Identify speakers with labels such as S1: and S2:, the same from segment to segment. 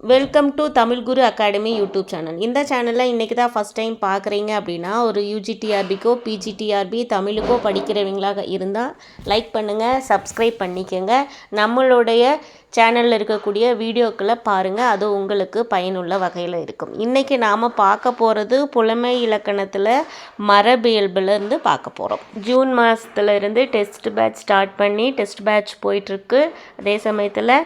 S1: Welcome to Tamil Guru academy YouTube channel இந்த சேனலில் இன்றைக்கி தான் ஃபஸ்ட் டைம் பார்க்குறீங்க அப்படின்னா ஒரு யூஜிடிஆர்பிக்கோ பிஜிடிஆர்பி தமிழுக்கோ படிக்கிறவங்களாக இருந்தால் லைக் பண்ணுங்கள் சப்ஸ்கிரைப் பண்ணிக்கோங்க. நம்மளுடைய சேனலில் இருக்கக்கூடிய வீடியோக்களை பாருங்கள் அது உங்களுக்கு பயனுள்ள வகையில் இருக்கும். இன்றைக்கி நாம் பார்க்க போகிறது புலமை இலக்கணத்தில் மரபியல்புலேருந்து பார்க்க போகிறோம் ஜூன் மாதத்துலேருந்து டெஸ்ட் பேட்ச் ஸ்டார்ட் பண்ணி டெஸ்ட் பேட்ச் போயிட்டுருக்கு. அதே சமயத்தில்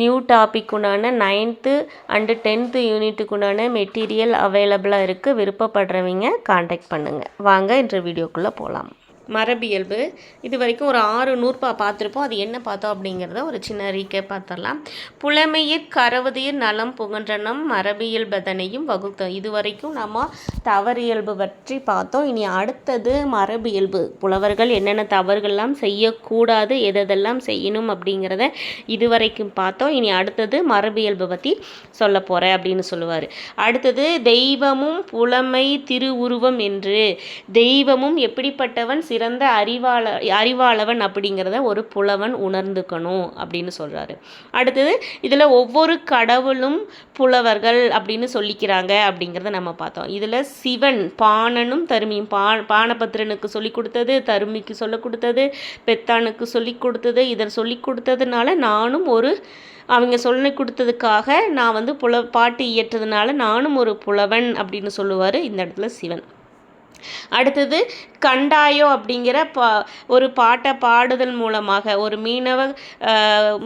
S1: நியூ டாபிக்குண்டான நைன்த்து அண்டு டென்த்து யூனிட்டுக்குண்டான மெட்டீரியல் அவைலபிளாக இருக்குது விருப்பப்படுறவங்க காண்டாக்ட் பண்ணுங்கள் வாங்க இன்று வீடியோக்குள்ளே போகலாம் மரபியல்பு இது வரைக்கும் ஒரு ஆறு நூற்பா பார்த்துருப்போம். அது என்ன பார்த்தோம் அப்படிங்கிறத ஒரு சின்ன ரீக்கே பார்த்துடலாம் புலமையிற் கரவதிர் நலம் புகன்றனம் மரபியல்பதனையும் வகுத்தோம். இது வரைக்கும் நம்ம தவறியல்பு பற்றி பார்த்தோம். இனி அடுத்தது மரபியல்பு புலவர்கள் என்னென்ன தவறுகள்லாம் செய்யக்கூடாது எதெல்லாம் செய்யணும் அப்படிங்கிறத இது வரைக்கும் பார்த்தோம். இனி அடுத்தது மரபியல்பு பற்றி சொல்ல போகிறேன் அப்படின்னு சொல்லுவார். அடுத்தது தெய்வமும் புலமை திருவுருவம் என்று. தெய்வமும் எப்படிப்பட்டவன் சிறந்த அறிவாள அறிவாளவன் அப்படிங்கிறத ஒரு புலவன் உணர்ந்துக்கணும் அப்படின்னு சொல்கிறாரு அடுத்தது இதில் ஒவ்வொரு கடவுளும் புலவர்கள் அப்படின்னு சொல்லிக்கிறாங்க அப்படிங்கிறத நம்ம பார்த்தோம். இதில் சிவன் பாணனும் தருமியும் பா பானபத்திரனுக்கு சொல்லி கொடுத்தது தருமிக்கு சொல்லி கொடுத்தது பெத்தானுக்கு சொல்லி கொடுத்தது இதை சொல்லி கொடுத்ததுனால நானும் ஒரு அவங்க சொல்லி கொடுத்ததுக்காக நான் வந்து புல பாட்டு இயற்றதுனால நானும் ஒரு புலவன் அப்படின்னு சொல்லுவார் இந்த இடத்துல சிவன். அடுத்தது கண்டாயோ அப்படிங்கிற பா ஒரு பாட்டை பாடுதல் மூலமாக ஒரு மீனவ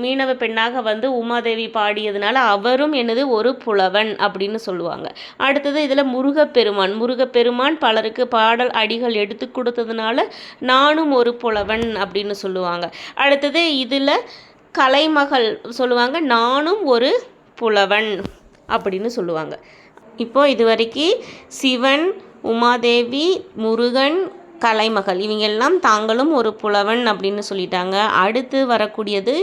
S1: மீனவ பெண்ணாக வந்து உமாதேவி பாடியதுனால அவரும் எனது ஒரு புலவன் அப்படின்னு சொல்லுவாங்க. அடுத்தது இதில் முருகப்பெருமான் முருகப்பெருமான் பலருக்கு பாடல் அடிகள் எடுத்து கொடுத்ததுனால நானும் ஒரு புலவன் அப்படின்னு சொல்லுவாங்க. அடுத்தது இதில் கலைமகள் சொல்லுவாங்க நானும் ஒரு புலவன் அப்படின்னு சொல்லுவாங்க. இப்போது இது வரைக்கும் சிவன் உமாதேவி முருகன் கலைமகள். இவங்கெல்லாம் தாங்களும் ஒரு புலவன் அப்படின்னு சொல்லிட்டாங்க. அடுத்து வரக்கூடியது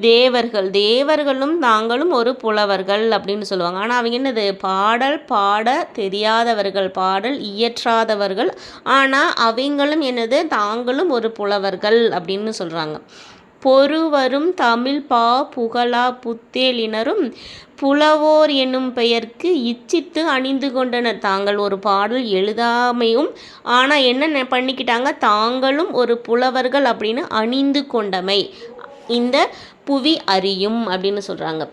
S1: தேவர்கள். தேவர்களும் தாங்களும் ஒரு புலவர்கள் அப்படின்னு சொல்லுவாங்க. ஆனால் அவங்க என்னது? பாடல் பாட தெரியாதவர்கள் பாடல் இயற்றாதவர்கள். ஆனால் அவங்களும் என்னது? தாங்களும் ஒரு புலவர்கள் அப்படின்னு சொல்கிறாங்க பொறுவரும் தமிழ் பா புகழா புத்தேலினரும் புலவோர் என்னும் பெயர்க்கு இச்சித்து அணிந்து கொண்டனர். தாங்கள் ஒரு பாடல் எழுதாமையும் ஆனால் என்ன பண்ணிக்கிட்டாங்க? தாங்களும் ஒரு புலவர்கள் அப்படின்னு அணிந்து கொண்டமை. இந்த புவி அறியும் அப்படின்னு சொல்கிறாங்க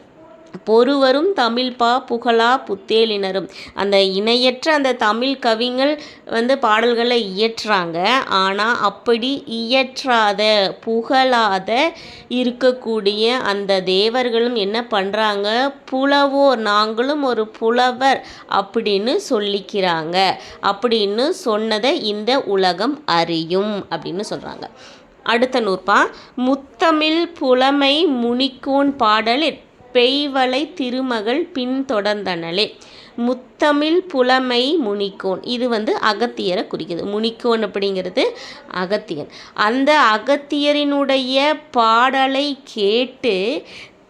S1: பொறுவரும் தமிழ்பா புகழா புத்தேலினரும். அந்த இணையற்ற அந்த தமிழ் கவிஞர்கள் வந்து பாடல்களை இயற்றுறாங்க ஆனால் அப்படி இயற்றாத புகழாத இருக்கக்கூடிய அந்த தேவர்களும் என்ன பண்ணுறாங்க புலவோர் நாங்களும் ஒரு புலவர் அப்படின்னு சொல்லிக்கிறாங்க. அப்படின்னு சொன்னதை இந்த உலகம் அறியும் அப்படின்னு சொல்கிறாங்க அடுத்த நூற்பா முத்தமிழ் புலமை முனிக்கோன் பாடலில் பெய்வளை திருமகள் பின்தொடர்ந்தனளே முத்தமிழ் புலமை முனிக்கோன். இது வந்து அகத்தியரை குறிக்குது. முனிக்கோன் அப்படிங்கிறது அகத்தியன். அந்த அகத்தியரினுடைய பாடலை கேட்டு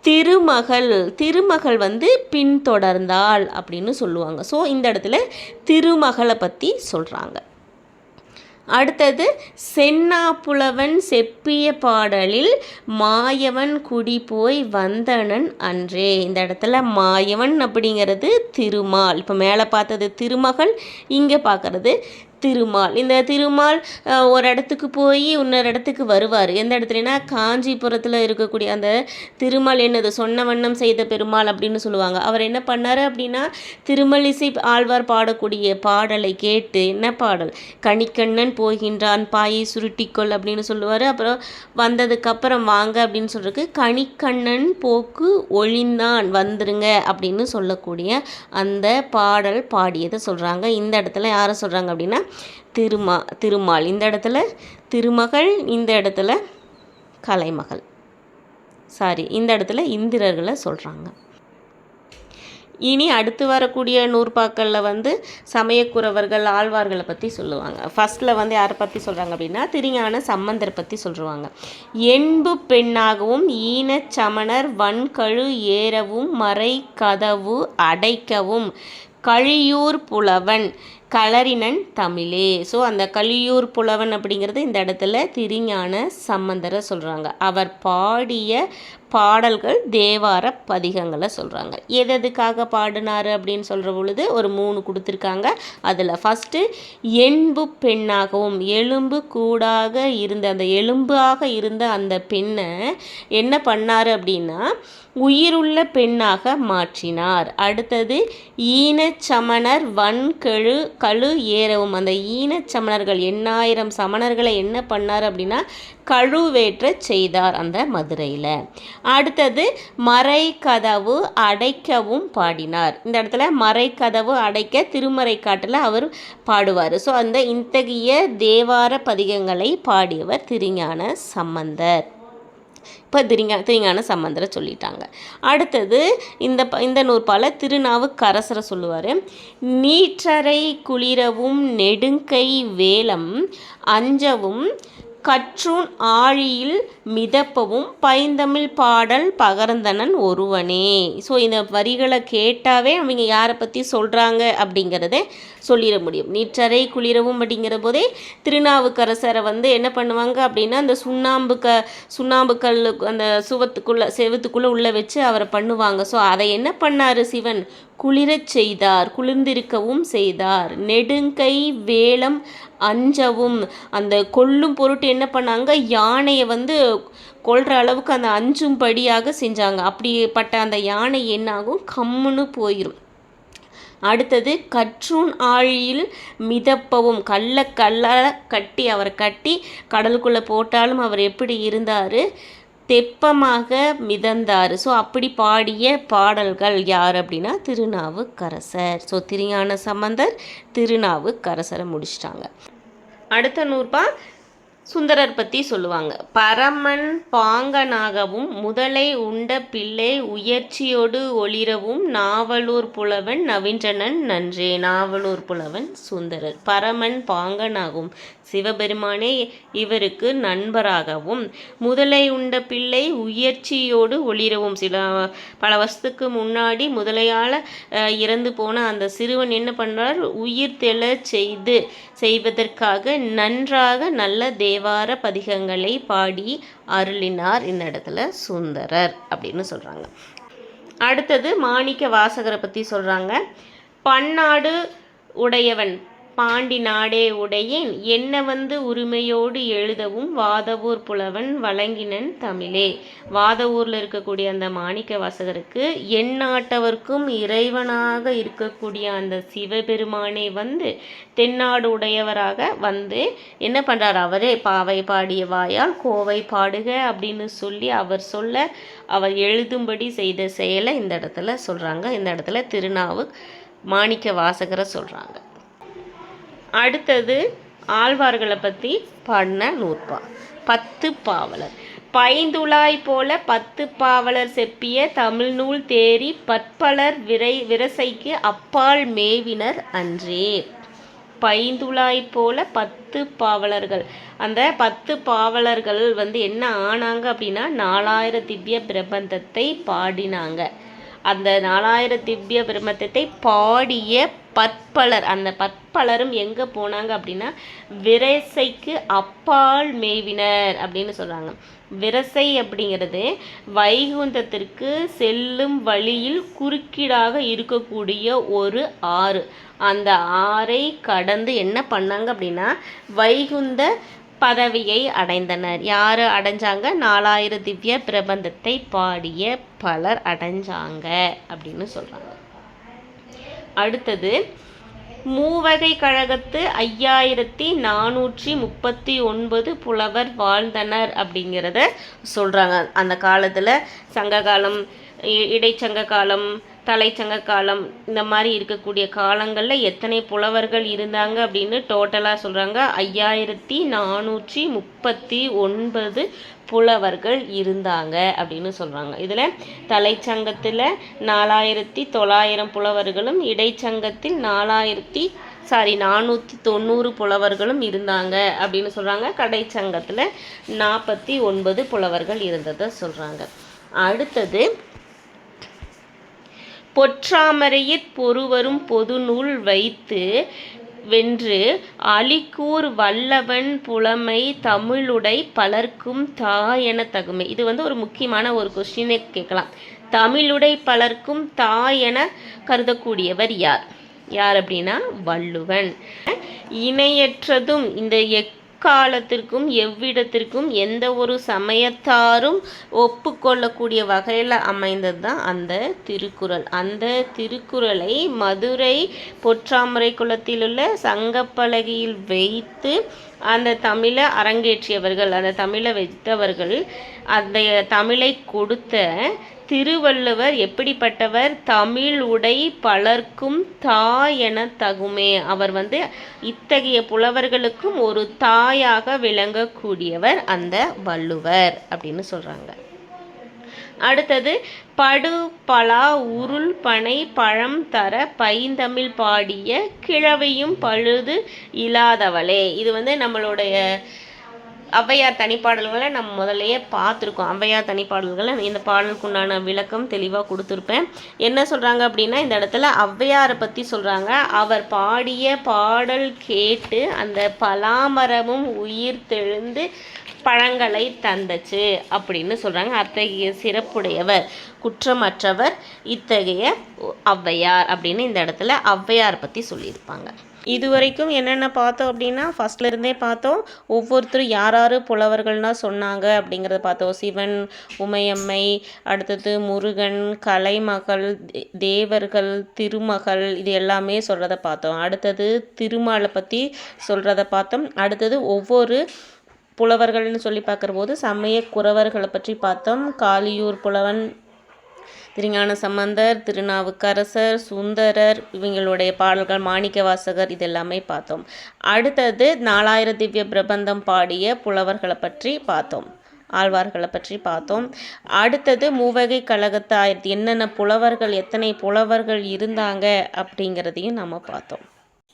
S1: திருமகள் திருமகள் வந்து பின்தொடர்ந்தாள் அப்படின்னு சொல்லுவாங்க. ஸோ இந்த இடத்துல திருமகளை பற்றி சொல்கிறாங்க அடுத்தது சென்னா புலவன் செப்பிய பாடலில் மாயவன் குடி போய் வந்தனன் அன்றே. இந்த இடத்துல மாயவன் அப்படிங்கிறது திருமால். இப்போ மேலே பார்த்தது திருமகள் இங்கே பார்க்குறது திருமால். இந்த திருமால் ஒரு இடத்துக்கு போய் இன்னொரு இடத்துக்கு வருவார். எந்த இடத்துலனா காஞ்சிபுரத்தில் இருக்கக்கூடிய அந்த திருமால் என்னது? சொன்ன வண்ணம் செய்த பெருமாள் அப்படின்னு சொல்லுவாங்க. அவர் என்ன பண்ணார் அப்படின்னா திருமலிசை ஆழ்வார் பாடக்கூடிய பாடலை கேட்டு என்ன பாடல்? கணிக்கண்ணன் போகின்றான் பாயை சுருட்டிக்கொள் அப்படின்னு சொல்லுவார். அப்புறம் வந்ததுக்கப்புறம் வாங்க அப்படின்னு சொல்கிறதுக்கு கணிக்கண்ணன் போக்கு ஒழிந்தான் வந்துருங்க அப்படின்னு சொல்லக்கூடிய அந்த பாடல் பாடியதை சொல்கிறாங்க இந்த இடத்துல யாரை சொல்கிறாங்க அப்படின்னா திருமா திருமால். இந்த இடத்துல திருமகள் இந்த இடத்துல கலைமகள். சாரி இந்த இடத்துல இந்திரர்களை சொல்கிறாங்க இனி அடுத்து வரக்கூடிய நூற்பாக்களில் வந்து சமயக்குறவர்கள் ஆழ்வார்களை பற்றி சொல்லுவாங்க. ஃபஸ்ட்டில் வந்து யாரை பற்றி சொல்கிறாங்க அப்படின்னா திருஞான சம்பந்தர் பற்றி சொல்லுவாங்க என்பு பெண்ணாகவும் ஈனச் சமணர் வன்கழு ஏறவும் மறை கதவு அடைக்கவும் கழியூர் புலவன் களரினன் தமிழே. ஸோ அந்த கலியூர் புலவன் அப்படிங்கிறது இந்த இடத்துல திருஞான சம்பந்தரை சொல்கிறாங்க அவர் பாடிய பாடல்கள் தேவார பதிகங்களை சொல்கிறாங்க எது எதுக்காக பாடினார் அப்படின்னு சொல்கிற பொழுது ஒரு மூணு கொடுத்துருக்காங்க. அதில் ஃபஸ்ட்டு எண்பு பெண்ணாகவும் எலும்பு கூடாக இருந்த அந்த எலும்பாக இருந்த அந்த பெண்ணை என்ன பண்ணார் அப்படின்னா உயிருள்ள பெண்ணாக மாற்றினார். அடுத்தது ஈனச்சமணர் வன்கெழு கழு ஏறவும் அந்த ஈனச்சமணர்கள் எண்ணாயிரம் சமணர்களை என்ன பண்ணார் அப்படின்னா கழுவேற்ற செய்தார் அந்த மதுரையில். அடுத்தது மறை கதவு அடைக்கவும் பாடினார். இந்த இடத்துல மறை கதவு அடைக்க திருமறை காட்டில் அவர் பாடுவார். ஸோ அந்த இத்தகைய தேவார பதிகங்களை பாடியவர் திருஞான சம்பந்தர். இப்போ திரிங்கா திருஞான சம்பந்தரை சொல்லிட்டாங்க. அடுத்தது இந்த ப இந்த நூற்பால திருநாவுக்கரசரை சொல்லுவார். நீற்றரை குளிரவும் நெடுங்கை வேலம் அஞ்சவும் கற்றூன் ஆழியில் மிதப்பவும் பைந்தமிழ் பாடல் பகர்ந்தனன் ஒருவனே. ஸோ இந்த வரிகளை கேட்டாவே அவங்க யாரை பற்றி சொல்கிறாங்க அப்படிங்கிறத சொல்லிட முடியும். நீற்றரை குளிரவும் அப்படிங்கிற போதே திருநாவுக்கரசரை வந்து என்ன பண்ணுவாங்க அப்படின்னா அந்த சுண்ணாம்பு க சுண்ணாம்பு கல் அந்த சுவத்துக்குள்ளே செவத்துக்குள்ளே உள்ளே வச்சு அவரை பண்ணுவாங்க. ஸோ அதை என்ன பண்ணார் சிவன்? குளிரச் செய்தார் குளிர்ந்திருக்கவும் செய்தார். நெடுங்கை வேலம் அஞ்சவும் அந்த கொல்லும் பொருட்டு என்ன பண்ணாங்க யானையை வந்து கொல்ற அளவுக்கு அந்த அஞ்சும்படியாக செஞ்சாங்க. அப்படிப்பட்ட அந்த யானை என்னாகும்? கம்முன்னு போயிடும் அடுத்தது கற்றூன் ஆழியில் மிதப்பவும் கல்ல கல்லால் கட்டி அவரை கட்டி கடலுக்குள்ளே போட்டாலும் அவர் எப்படி இருந்தார்? தெப்பமாக மிதந்தார். ஸோ அப்படி பாடிய பாடல்கள் யார் அப்படின்னா திருநாவுக்கரசர். ஸோ திருஞான சம்பந்தர் திருநாவுக்கரசரை முடிச்சிட்டாங்க. அடுத்த நூற்பா சுந்தரர் பற்றி சொல்லுவாங்க. பரமன் பாங்கனாகவும் முதலை உண்ட பிள்ளை உயர்ச்சியோடு ஒளிரவும் நாவலூர் புலவன் நவீன்றனன் நன்றே நாவலூர் புலவன் சுந்தரர். பரமன் பாங்கனாகவும் சிவபெருமானே இவருக்கு நண்பராகவும் முதலை உண்ட பிள்ளை உயர்ச்சியோடு ஒளிரவும். சில பல வருஷத்துக்கு முன்னாடி முதலையால் இறந்து போன அந்த சிறுவன் என்ன பண்ணுறார்? உயிர் தெள செய்து செய்வதற்காக நன்றாக நல்ல தேவார பதிகங்களை பாடி அருளினார் இந்த இடத்துல சுந்தரர் அப்படின்னு சொல்கிறாங்க அடுத்தது மாணிக்க வாசகரை பற்றி சொல்கிறாங்க பன்னாடு உடையவன் பாண்டி நாடே உடையேன். என்ன வந்து உரிமையோடு எழுதவும் வாதவூர் புலவன் வழங்கினன் தமிழே. வாதவூரில் இருக்கக்கூடிய அந்த மாணிக்க வாசகருக்கு எந்நாட்டவர்க்கும் இறைவனாக இருக்கக்கூடிய அந்த சிவபெருமானே வந்து தென்னாடு உடையவராக வந்து என்ன பண்ணுறார் அவரே பாவை பாடிய வாயால் கோவை பாடுக அப்படின்னு சொல்லி அவர் சொல்ல அவர் எழுதும்படி செய்த செயலை இந்த இடத்துல சொல்கிறாங்க இந்த இடத்துல திருநாவு மாணிக்க வாசகரை சொல்கிறாங்க அடுத்தது ஆழ்வார்களை பற்றி பாடின நூற்பா. பத்து பாவலர். பைந்துளாய் போல பத்து பாவலர் செப்பிய தமிழ் நூல் தேறி பற்பலர் விரை விரசைக்கு அப்பால் மேவினர் அன்றே. பைந்துளாய் போல பத்து பாவலர்கள். அந்த பத்து பாவலர்கள் வந்து என்ன ஆனாங்க அப்படின்னா நாலாயிரம் திவ்ய பிரபந்தத்தை பாடினாங்க. அந்த நாலாயிரம் திவ்ய பிரம்மத்தத்தை பாடிய பற்பலர். அந்த பற்பலரும் எங்கே போனாங்க அப்படின்னா விரசைக்கு அப்பால் மேவினர் அப்படின்னு சொல்கிறாங்க விரசை அப்படிங்கிறது வைகுந்தத்திற்கு செல்லும் வழியில் குறுக்கீடாக இருக்கக்கூடிய ஒரு ஆறு. அந்த ஆறை கடந்து என்ன பண்ணாங்க அப்படின்னா வைகுந்த பதவியை அடைந்தனர். யார் அடைஞ்சாங்க? நாலாயிரம் திவ்ய பிரபந்தத்தை பாடிய பலர் அடைஞ்சாங்க அப்படின்னு சொல்கிறாங்க அடுத்தது மூவகை கழகத்து ஐயாயிரத்தி நானூற்றி முப்பத்தி ஒன்பது புலவர் வாழ்ந்தனர் அப்படிங்கிறத சொல்கிறாங்க அந்த காலத்தில் சங்க காலம் இடைச்சங்க காலம் தலைச்சங்க காலம் இந்த மாதிரி இருக்கக்கூடிய காலங்களில் எத்தனை புலவர்கள் இருந்தாங்க அப்படின்னு டோட்டலாக சொல்கிறாங்க ஐயாயிரத்தி நானூற்றி முப்பத்தி ஒன்பது புலவர்கள் இருந்தாங்க அப்படின்னு சொல்கிறாங்க இதில் தலைச்சங்கத்தில் நாலாயிரத்தி தொள்ளாயிரம் புலவர்களும் இடைச்சங்கத்தில் நாலாயிரத்தி சாரி நானூற்றி தொண்ணூறு புலவர்களும் இருந்தாங்க அப்படின்னு சொல்கிறாங்க கடைச்சங்கத்தில் நாற்பத்தி ஒன்பது புலவர்கள் இருந்ததை சொல்கிறாங்க அடுத்தது பொற்றாமரையிற் பொறுவரும் பொதுநூல் வைத்து வென்று அலிக்கூர் வல்லவன் புலமை தமிழுடை பலர்க்கும் தாயென தகுமே. இது வந்து ஒரு முக்கியமான ஒரு கொஸ்டினை கேட்கலாம். தமிழுடை பலர்க்கும் தாயென கருதக்கூடியவர் யார்? யார் அப்படின்னா வள்ளுவன். இணையற்றதும் இந்த எக் எக்காலத்திற்கும் எவ்விடத்திற்கும் எந்த ஒரு சமயத்தாரும் ஒப்புக்கொள்ளக்கூடிய வகையில் அமைந்தது தான் அந்த திருக்குறள். அந்த திருக்குறளை மதுரை பொற்றாமரை குளத்திலுள்ள சங்கப்பலகையில் வைத்து அந்த தமிழை அரங்கேற்றியவர்கள் அந்த தமிழை வைத்தவர்கள் அந்த தமிழை கொடுத்த திருவள்ளுவர் எப்படிப்பட்டவர்? தமிழ் உடை பலர்க்கும் தாய் என தகுமே. அவர் வந்து இத்தகைய புலவர்களுக்கும் ஒரு தாயாக விளங்கக்கூடியவர் அந்த வள்ளுவர் அப்படின்னு சொல்கிறாங்க அடுத்தது படு பலா உருள் பனை பழம் தர பைந்தமிழ் பாடிய கிழவையும் பழுது இல்லாதவளே இது வந்து நம்மளுடைய ஔவையார் தனிப்பாடல்களை நம்ம முதல்லையே பார்த்துருக்கோம். ஔவையார் தனிப்பாடல்களை இந்த பாடலுக்கு உண்டான விளக்கம் தெளிவாக கொடுத்துருப்பேன். என்ன சொல்கிறாங்க அப்படின்னா இந்த இடத்துல ஔவையாரை பற்றி சொல்கிறாங்க அவர் பாடிய பாடல் கேட்டு அந்த பலாமரமும் உயிர் தெழுந்து பழங்களை தந்தச்சு அப்படின்னு சொல்கிறாங்க அத்தகைய சிறப்புடையவர் குற்றமற்றவர் இத்தகைய ஔவையார் அப்படின்னு இந்த இடத்துல ஔவையார் பற்றி சொல்லியிருப்பாங்க. இது வரைக்கும் என்னென்ன பார்த்தோம் அப்படின்னா ஃபஸ்ட்லேருந்தே பார்த்தோம். ஒவ்வொருத்தரும் யார் யார் புலவர்கள்னால் சொன்னாங்க அப்படிங்கிறத பார்த்தோம். சிவன் உமையம்மை அடுத்தது முருகன் கலைமகள் தேவர்கள் திருமகள் இது எல்லாமே சொல்கிறத பார்த்தோம். அடுத்தது திருமாலை பற்றி சொல்கிறத பார்த்தோம். அடுத்தது ஒவ்வொரு புலவர்கள்னு சொல்லி பார்க்குறபோது சமய குறவர்களை பற்றி பார்த்தோம். காளியூர் புலவன் திருஞான சம்பந்தர் திருநாவுக்கரசர் சுந்தரர் இவங்களுடைய பாடல்கள் மாணிக்க வாசகர் இதெல்லாமே பார்த்தோம். அடுத்தது நாலாயிர திவ்ய பிரபந்தம் பாடிய புலவர்களை பற்றி பார்த்தோம். ஆழ்வார்களை பற்றி பார்த்தோம். அடுத்தது மூவகை கழகத்தாயிரத்தி என்னென்ன புலவர்கள் எத்தனை புலவர்கள் இருந்தாங்க அப்படிங்கிறதையும் நம்ம பார்த்தோம்.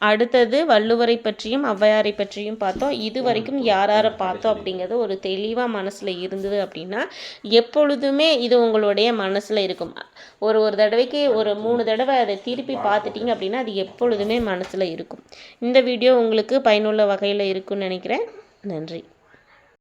S1: அடுத்தது வள்ளுவரை பற்றியும் ஔவையாரை பற்றியும் பார்த்தோம். இது வரைக்கும் யார் யாரை பார்த்தோம் அப்படிங்கிறது ஒரு தெளிவாக மனசில் இருந்தது அப்படின்னா எப்பொழுதுமே இது உங்களுடைய மனசில் இருக்கும். ஒரு ஒரு தடவைக்கு ஒரு மூணு தடவை அதை திருப்பி பார்த்துட்டிங்க அப்படின்னா அது எப்பொழுதுமே மனசில் இருக்கும். இந்த வீடியோ உங்களுக்கு பயனுள்ள வகையில் இருக்குன்னு நினைக்கிறேன். நன்றி.